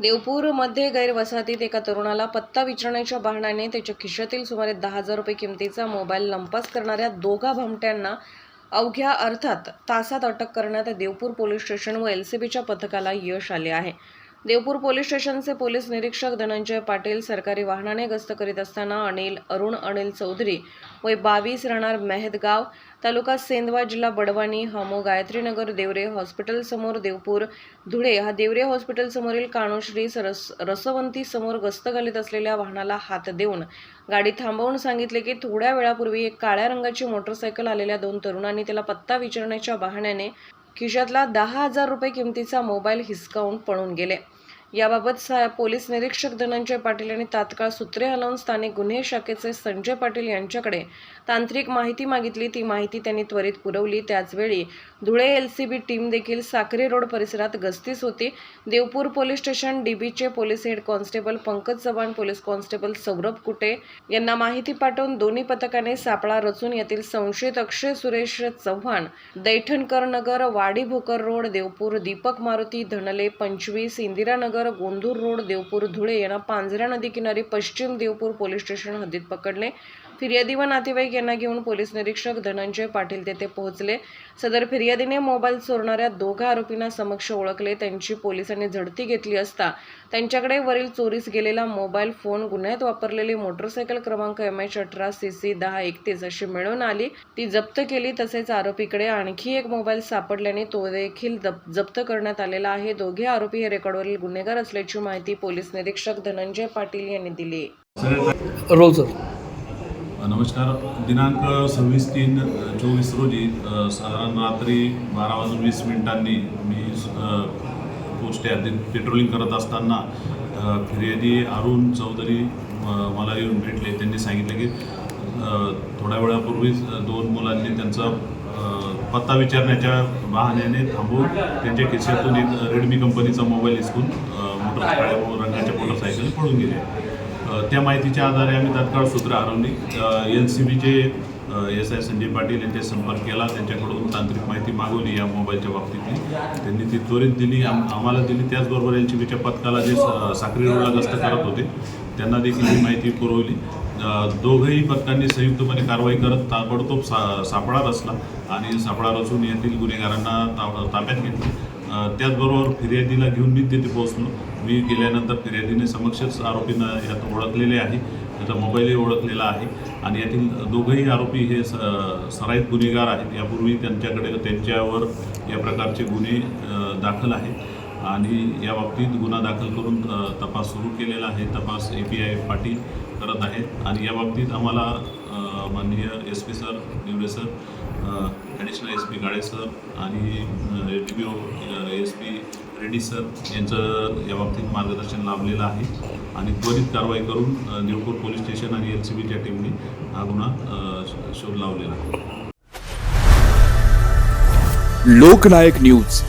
देवपूरमध्ये गैरवसाहतीत एका तरुणाला पत्ता विचारण्याच्या बहाण्याने त्याच्या खिशातील सुमारे दहा हजार रुपये किमतीचा मोबाईल लंपास करणाऱ्या दोघा भामट्यांना अवघ्या अर्थात तासात अटक करण्यात देवपूर पोलीस स्टेशन व एल सी बीच्या पथकाला यश आले आहे. देवपूर पोलीस स्टेशनचे पोलीस निरीक्षक धनंजय पाटील सरकारी वाहनाने गस्त करीत असताना अनिल अरुण अनिल चौधरी वय बावीस राहणार मेहदगाव तालुका सेंदवा जिल्हा बडवानी हमो गायत्रीनगर देवरे हॉस्पिटलसमोर देवपूर धुळे. हा देवरे हॉस्पिटलसमोरील काणोश्री सरस रसवंती समोर गस्त घालीत असलेल्या वाहनाला हात देऊन गाडी थांबवून सांगितले की थोड्या वेळापूर्वी एक काळ्या रंगाची मोटरसायकल आलेल्या दोन तरुणांनी त्याला पत्ता विचारण्याच्या बहाण्याने खिशातला दहा हजार रुपये किमतीचा मोबाईल हिसकावून पळून गेले. याबाबत सा पोलीस निरीक्षक धनंजय पाटील यांनी तात्काळ सूत्रे हलवून स्थानिक गुन्हे शाखेचे संजय पाटील यांच्याकडे तांत्रिक माहिती मागितली. ती माहिती त्यांनी त्वरित पुरवली. त्याचवेळी धुळे एलसीबी टीम देखील साखरे रोड परिसरात गस्तीस होती. Deopur police station डीबीचे police head constable Pankaj Chavan police constable Saurabh Kute यांना माहिती पाठवून दोन्ही पथकाने सापळा रचून यातील संशयित अक्षय सुरेश चव्हाण दैठणकर नगर वाडी भोकर रोड देवपूर दीपक मारुती धनले पंचवीस इंदिरानगर गोंधूर रोड देवपूर धुळे यांना पांझरा नदी किनारी पश्चिम देवपूर पोलीस स्टेशन हद्दीत पकडले. फिर्यादी व नातेवाईक यांना घेऊन पोलीस निरीक्षक धनंजय पाटील तेथे पोहोचले. सदर फिर्यादीने मोबाईल चोरणाऱ्या दोघा आरोपींना समक्ष ओळखले. त्यांची पोलिसांनी झडती घेतली असता त्यांच्याकडे वरील चोरीस गेलेला मोबाईल फोन गुन्ह्यात वापरलेली मोटरसायकल क्रमांक एम एच अठरा सी सी दहा एकतीस अशी मिळून आली. ती जप्त केली तसेच आरोपीकडे आणखी एक मोबाईल सापडल्याने तो देखील जप- जप्त करण्यात आलेला आहे. दोघे आरोपी हे रेकॉर्डवरील गुन्हेगार असल्याची माहिती पोलीस निरीक्षक धनंजय पाटील यांनी दिली. Roll sir. नमस्कार. दिनांक सव्वीस तीन चोवीस रोजी साधारण रात्री बारा वाजून वीस मिनिटांनी मी पोस्टे पेट्रोलिंग करत असताना फिर्यादी अरुण चौधरी मला येऊन भेटले. त्यांनी सांगितले की थोड्या वेळापूर्वीच दोन मुलांनी त्यांचा पत्ता विचारण्याच्या बहाण्याने थांबून त्यांच्या खिशातून एक रेडमी कंपनीचा मोबाईल हिसकून मोटर रंगाच्या मोटरसायकल पळून गेले. त्या माहितीच्या आधारे आम्ही तात्काळ सूत्र हरवली. एन सी बीचे एस आय संजय पाटील यांचे संपर्क केला. त्यांच्याकडून तांत्रिक माहिती मागवली या मोबाईलच्या बाबतीतली. त्यांनी ती त्वरित दिली. आम आम्हाला दिली. त्याचबरोबर एन सी बीच्या पथकाला जे साखरी रोडला गस्त करत होते त्यांना देखील ही माहिती पुरवली. दोघंही पथकांनी संयुक्तपणे कारवाई करत ताबडतोब सा सापळा रचला आणि सापळा रचून येथील गुन्हेगारांना ता ताब्यात घेतलं. त्याचबरोबर फिर्यादीला घेऊन मी तिथे पोहोचलो. मी गेल्यानंतर फिर्यादीने समक्षच आरोपींना यात ओळखलेले आहे. त्याचा मोबाईलही ओळखलेला आहे. आणि यातील दोघंही आरोपी हे स सराईत गुन्हेगार आहेत. यापूर्वी त्यांच्याकडे त्यांच्यावर या प्रकारचे गुन्हे दाखल आहेत. आणि या बाबतीत गुन्हा दाखल करून तपास सुरू केलेला आहे. तपास ए पी आय पाटील करत आहेत. आणि या बाबतीत आम्हाला माननीय S P sir Nivade sir additional S P Gade sir आणि D B O S P Reddy sir यांचं या बाबतीत मार्गदर्शन लाभलेलं आहे. आणि त्वरित कारवाई करून निळपूर पोलीस स्टेशन आणि एल सी बीच्या टीमने हा गुन्हा शोध लावलेला आहे. लोकनायक न्यूज.